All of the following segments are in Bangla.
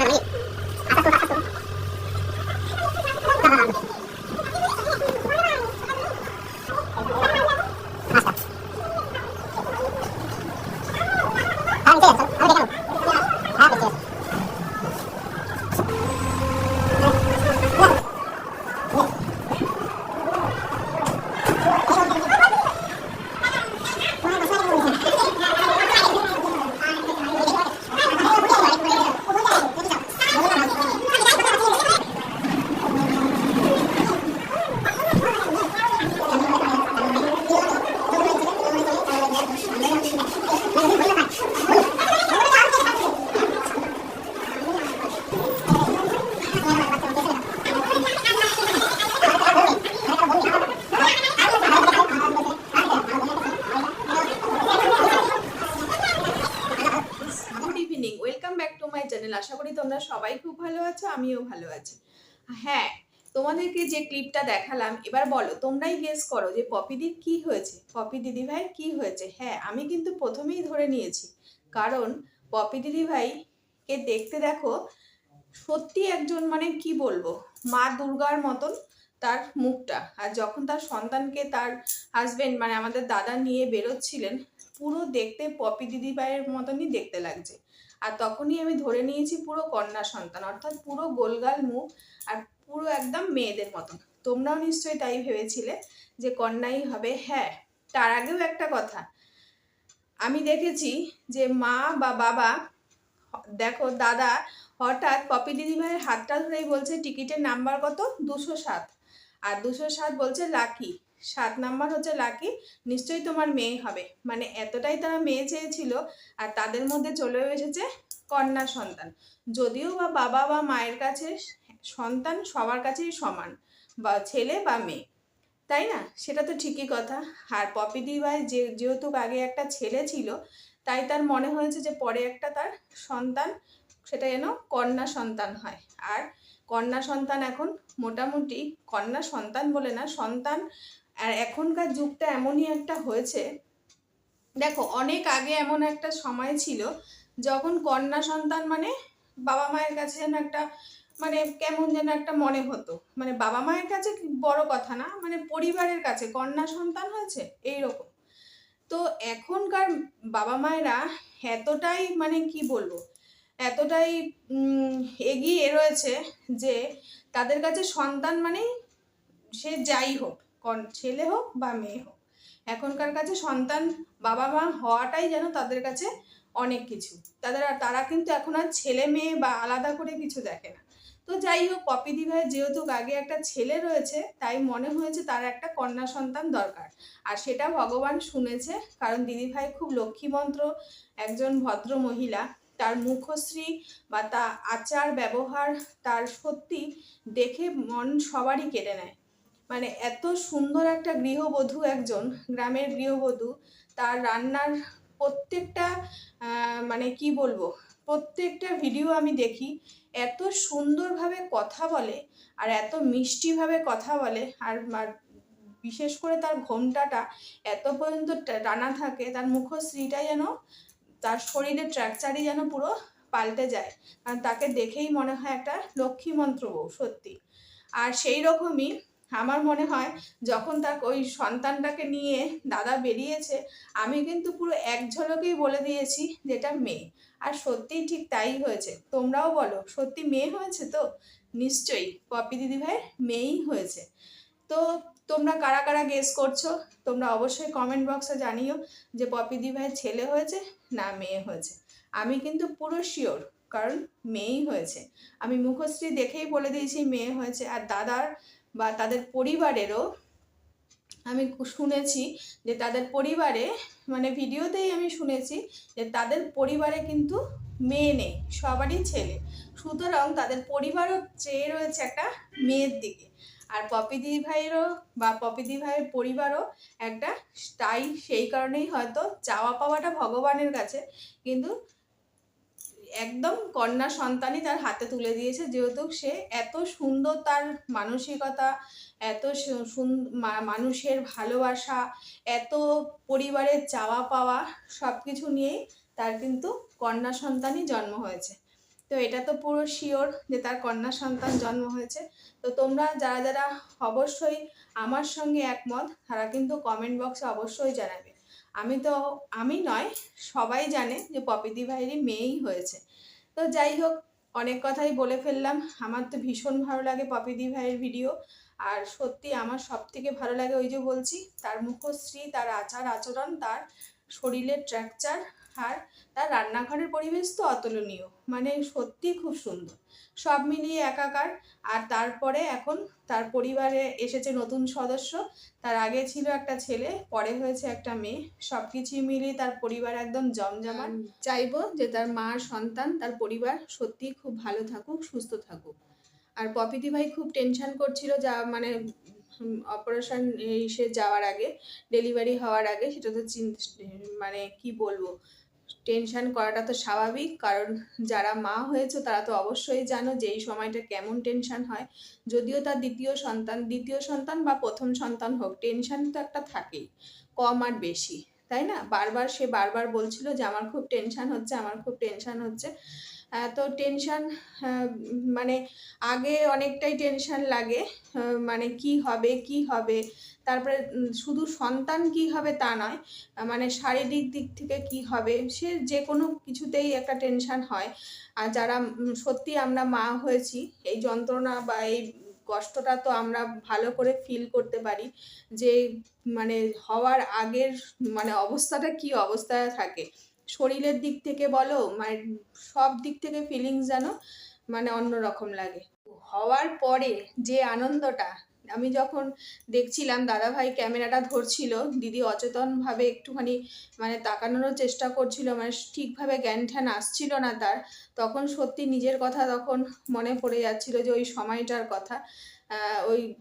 Good welcome back to my channel আশা করি তোমরা সবাই খুব ভালো আছো, আমিও ভালো আছি। হ্যাঁ তোমাদেরকে যে ক্লিপটা দেখালাম, এবার বলো, তোমরাই গেস করো যে পপিদির কি হয়েছে? পপি দিদি ভাইয়ের কি হয়েছে? হ্যাঁ আমি কিন্তু প্রথমেই ধরে নিয়েছি। কারণ পপি দিদি ভাইকে দেখতে দেখো, সত্যি একজন মানে কি বলব, মা দুর্গার মতন তার মুখটা। আর যখন তার সন্তানকে তার হাজবেন্ড মানে আমাদের দাদা নিয়ে বেরোচ্ছিলেন, পুরো দেখতে পপি দিদি ভাইয়ের মতনই দেখতে লাগছে। আর তখনই আমি ধরে নিয়েছি পুরো কন্যা সন্তান, অর্থাৎ পুরো গোলগাল মুখ আর পুরো একদম মেয়েদের মতন। তোমরাও নিশ্চয়ই তাই ভেবেছিলে যে কন্যাই হবে। হ্যাঁ তার আগেও একটা কথা। আমি দেখেছি যে মা বা বাবা, দেখো দাদা হঠাৎ পপি দিদিভাইয়ের হাতটা ধরেই বলছে, টিকিটের নাম্বার কত? দুশো সাত। আর দুশো সাত বলছে, লাকি। সাত নাম্বার হচ্ছে লাকি, নিশ্চয়ই তোমার মেয়ে হবে। মানে এতটাই তারা মেয়ে চেয়েছিল আর তাদের মধ্যে চলেও এসেছে কন্যা সন্তান। যদিও বা বাবা বা মায়ের কাছে সন্তান সবার কাছেই সমান, বা ছেলে বা মেয়ে। তাই না? সেটা তো ঠিকই কথা। আর পপি দিদিভাই যে যেহেতু আগে একটা ছেলে ছিল, তাই তার মনে হয়েছে যে পরে একটা তার সন্তান, সেটা যেন কন্যা সন্তান হয়। আর কন্যা সন্তান এখন মোটামুটি, কন্যা সন্তান বলে না, সন্তান আর এখনকার যুগটা এমনই একটা হয়েছে। দেখো, অনেক আগে এমন একটা সময় ছিল যখন কন্যা সন্তান মানে বাবা মায়ের কাছে যেন একটা মানে কেমন যেন একটা মনে হতো। মানে বাবা মায়ের কাছে বড় কথা না মানে পরিবারের কাছে কন্যা সন্তান হয়েছে, এইরকম। তো এখনকার বাবা মায়েরা এতটাই মানে কি বলব, এতটাই এগিয়ে রয়েছে যে তাদের কাছে সন্তান মানেই সে যাই হোক। ছেলে হোক বা মেয়ে হোক। এখনকার কাছে সন্তান বাবা মা হওয়াটাই যেন তাদের কাছে অনেক কিছু। তাদের তারা কিন্তু এখন আর ছেলে মেয়ে বা আলাদা করে কিছু দেখে না। তো যাই হোক, পপি দিভাই যেহেতু আগে একটা ছেলে রয়েছে, তাই মনে হয়েছে তার একটা কন্যা সন্তান দরকার। আর সেটা ভগবান শুনেছে, কারণ দিদিভাই খুব লক্ষ্মীমন্ত্র একজন ভদ্র মহিলা। তার মুখশ্রী বা তা আচার ব্যবহার তার সত্যি দেখে মন সবারই কেড়ে নেয়। মানে এত সুন্দর একটা গৃহবধূ একজন, গ্রামের গৃহবধূ, তার রান্নার প্রত্যেকটা মানে কি বলব, প্রত্যেকটা ভিডিও আমি দেখি, এত সুন্দরভাবে কথা বলে আর এত মিষ্টিভাবে কথা বলে আর বিশেষ করে তার ঘোমটাটা এত পর্যন্ত টানা থাকে, তার মুখশ্রীটা যেন, তার শরীরের ট্র্যাকচারই যেন পুরো পাল্টে যায়। কারণ তাকে দেখেই মনে হয় একটা লক্ষ্মী মন্ত্র বউ সত্যি। আর সেই রকমই আমার মনে হয় যখন তার ওই সন্তানটাকে নিয়ে দাদা বেরিয়েছে, আমি কিন্তু পুরো এক ঝলকেই বলে দিয়েছি যেটা মেয়ে। আর সত্যিই ঠিক তাই হয়েছে। তোমরাও বলো, সত্যি মেয়ে হয়েছে তো? নিশ্চয়ই, পপি দিদি ভাইয়ের মেয়েই হয়েছে। তো তোমরা কারা কারা গেস করছ? তোমরা অবশ্যই কমেন্ট বক্সে জানিও যে পপি দিদি ভাইয়ের ছেলে হয়েছে না মেয়ে হয়েছে। আমি কিন্তু পুরো শিওর কারণ মেয়েই হয়েছে। আমি মুখশ্রী দেখেই বলে দিয়েছি মেয়ে হয়েছে। আর দাদার বা তাদের পরিবারেরও আমি শুনেছি যে তাদের পরিবারে মানে ভিডিওতেই আমি শুনেছি যে তাদের পরিবারে কিন্তু মেয়ে নেই, সবারই ছেলে। সুতরাং তাদের পরিবারও চেয়ে রয়েছে একটা মেয়ের দিকে। আর পপিদি ভাইয়েরও বা পপিদি ভাইয়ের পরিবারও একটা তাই সেই কারণেই হয়তো চাওয়া পাওয়াটা ভগবানের কাছে। কিন্তু একদম কন্যা সন্তানই তার হাতে তুলে দিয়েছে, যেহেতু সে এত সুন্দর তার মানসিকতা, এত মানুষের ভালোবাসা, এত পরিবারের চাওয়া পাওয়া সব কিছু নিয়েই তার কিন্তু কন্যা সন্তানই জন্ম হয়েছে। তো এটা তো পুরো শিওর যে তার কন্যা সন্তান জন্ম হয়েছে। তো তোমরা যারা যারা অবশ্যই আমার সঙ্গে একমত, তারা কিন্তু কমেন্ট বক্সে অবশ্যই জানাবে। আমি তো, আমি নয়, সবাই জানে যে পপিদি ভাইয়েরই মেয়েই হয়েছে। তো যাই হোক, অনেক কথাই বলে ফেললাম। আমার তো ভীষণ ভালো লাগে পপিদি ভাইয়ের ভিডিও। আর সত্যি আমার সব থেকে ভালো লাগে ওই যে বলছি, তার মুখশ্রী, তার আচার আচরণ, তার শরীরের ট্র্যাকচার আর তার রান্নাঘরের পরিবেশ তো অতুলনীয়। মানে সত্যি খুব সুন্দর। সব মিলিয়ে একাকার। আর তারপরে এখন তার পরিবারে এসেছে নতুন সদস্য। তার আগে ছিল একটা ছেলে, পরে হয়েছে একটা মেয়ে। সব কিছুই মিলিয়ে তার পরিবার একদম জমজমান চাইব যে তার মার সন্তান, তার পরিবার সত্যি খুব ভালো থাকুক, সুস্থ থাকুক। আর পপিদি ভাই খুব টেনশন করছিল যা মানে অপারেশন এসে যাওয়ার আগে ডেলিভারি হওয়ার আগে সেটা তো মানে কি বলব? টেনশন করাটা তো স্বাভাবিক, কারণ যারা মা হয়েছে তারা তো অবশ্যই জানো যে এই সময়টা কেমন টেনশন হয়। যদিও তার দ্বিতীয় সন্তান দ্বিতীয় সন্তান বা প্রথম সন্তান হোক টেনশন তো একটা থাকেই, কম আর বেশি, তাই না? বারবার সে বারবার বলছিল যে, আমার খুব টেনশন হচ্ছে, আমার খুব টেনশন হচ্ছে। তো টেনশন মানে আগে অনেকটাই টেনশন লাগে মানে কি হবে কি হবে, তারপরে শুধু সন্তান কি হবে তা নয় মানে শারীরিক দিক থেকে কি হবে, সে যে কোনো কিছুতেই একটা টেনশন হয়। আর যারা সত্যি আমরা মা হয়েছি, এই যন্ত্রণা বা এই কষ্টটা তো আমরা ভালো করে ফিল করতে পারি, যে মানে হওয়ার আগের মানে অবস্থাটা কি অবস্থায় থাকে। শরীরের দিক থেকে বলো মানে সব দিক থেকে ফিলিংস যেন মানে অন্যরকম লাগে। হওয়ার পরে যে আনন্দটা, আমি যখন দেখছিলাম দাদাভাই ক্যামেরাটা ধরছিল, দিদি অচেতনভাবে একটুখানি মানে তাকানোরও চেষ্টা করছিল মানে ঠিকভাবে জ্ঞান ঠ্যান আসছিল না তার, তখন সত্যি নিজের কথা তখন মনে পড়ে যাচ্ছিল যে ওই সময়টার কথা। ওই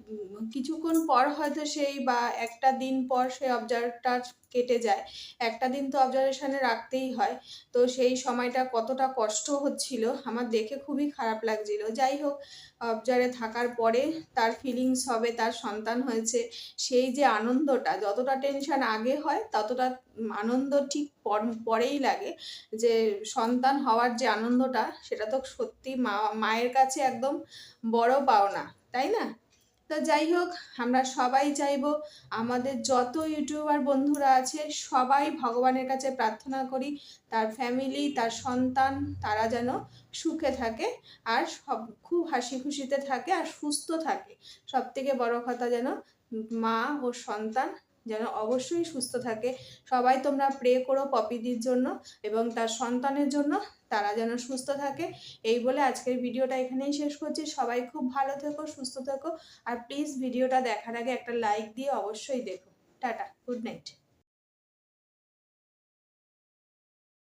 কিছুক্ষণ পর হয়তো সেই বা একটা দিন পর সেই অবজার্ভটা কেটে যায়। একটা দিন তো অবজারভেশনে রাখতেই হয়। তো সেই সময়টা কতটা কষ্ট হচ্ছিল, আমার দেখে খুবই খারাপ লাগছিল। যাই হোক, অবজারে থাকার পরে তার ফিলিংস হবে, তার সন্তান হয়েছে, সেই যে আনন্দটা, যতটা টেনশন আগে হয়, ততটা আনন্দ ঠিক পর- পরেই লাগে। যে সন্তান হওয়ার যে আনন্দটা, সেটা তো সত্যি মা, মায়ের কাছে একদম বড় পাওনা। তাই না? তো যাই হোক, আমরা সবাই চাইব আমাদের যত ইউটিউবার বন্ধুরা আছে, সবাই ভগবানের কাছে প্রার্থনা করি, তার ফ্যামিলি তার সন্তান, তারা যেন সুখে থাকে আর সব খুব হাসি খুশিতে থাকে আর সুস্থ থাকে। সব থেকে বড় কথা যেন মা ও সন্তান যেন অবশ্যই সুস্থ থাকে। সবাই তোমরা প্রে করো পপিদির জন্য এবং তার সন্তানের জন্য, তারা যেন সুস্থ থাকে। এই বলে আজকের ভিডিওটা এখানেই শেষ করছি। সবাই খুব ভালো থেকো, সুস্থ থেকো। আর প্লিজ ভিডিওটা দেখার আগে একটা লাইক দিয়ে অবশ্যই দেখো। Tata good night